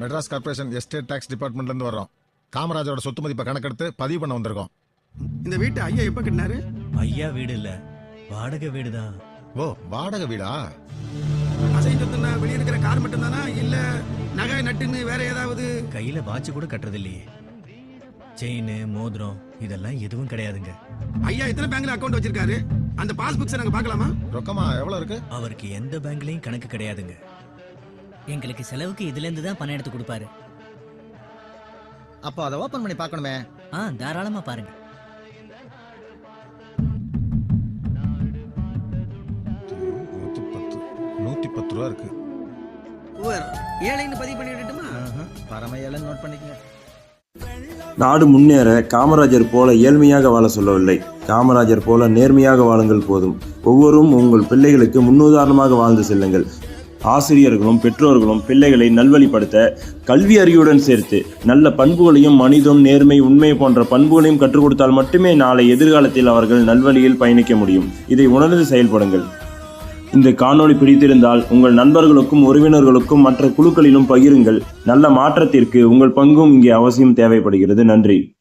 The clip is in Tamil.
மெட்ராஸ் கார்ப்பரேஷன் எஸ்டேட் டாக்ஸ் டிபார்ட்மெண்ட்ல இருந்து வர்றோம். காமராஜரோட சொத்து மதிப்பை கணக்கெடுத்து பதிவு பண்ண வந்திருக்கோம். இந்த வீட்டை ஐயா எப்ப கட்டினாரு? ஐயா வீடு இல்ல. வாடகை வீடு தான். ஓ வாடகை வீடா? சொத்துனா வெளியே இருக்கிற கார் மட்டும் தானா இல்ல நகை நட்டுன்னு வேற ஏதாவது? கையில வாட்ச் கூட கட்டுறது இல்லையே செயின் மோதிரம் இதெல்லாம் எதுவும் கிடையாதுங்க. ஐயா எத்தனை பேங்க்ல அக்கவுண்ட் வச்சிருக்காரு? அந்த பாஸ்புக்ஸ் நாங்க பார்க்கலாமா? ரொக்கமா? எவ்வளவு இருக்கு? அவருக்கு எந்த பேங்க்லயும் கணக்கு கிடையாதுங்க. எங்களுக்கு செலவுக்கு இதுல இருந்து தான் பணம் எடுத்து கொடுப்பாரு. அப்போ அதை ஓபன் பண்ணி பார்க்கணுமே? ஆ தாராளமா பாருங்க. நூத்தி பத்து நூத்தி பத்து ரூபா இருக்கு. ஓவர் ஏழைன்னு பதிவு பண்ணி பரம ஏழை நோட் பண்ணிக்கங்க. நாடு முன்னேற காமராஜர் போல ஏழ்மையாக வாழ சொல்லவில்லை. காமராஜர் போல நேர்மையாக வாழுங்கள் போதும். ஒவ்வொருவரும் உங்கள் பிள்ளைகளுக்கு முன்னுதாரணமாக வாழ்ந்து செல்லுங்கள். ஆசிரியர்களும் பெற்றோர்களும் பிள்ளைகளை நல்வழிப்படுத்த கல்வி அறிவுடன் சேர்த்து நல்ல பண்புகளையும் மனிதம் நேர்மை உண்மை போன்ற பண்புகளையும் கற்றுக் கொடுத்தால் மட்டுமே நாளை எதிர்காலத்தில் அவர்கள் நல்வழியில் பயணிக்க முடியும். இதை உணர்ந்து செயல்படுங்கள். இந்த காணொளி பிடித்திருந்தால் உங்கள் நண்பர்களுக்கும் உறவினர்களுக்கும் மற்ற குழுக்களிலும் பகிருங்கள். நல்ல மாற்றத்திற்கு உங்கள் பங்கும் இங்கே அவசியம் தேவைப்படுகிறது. நன்றி.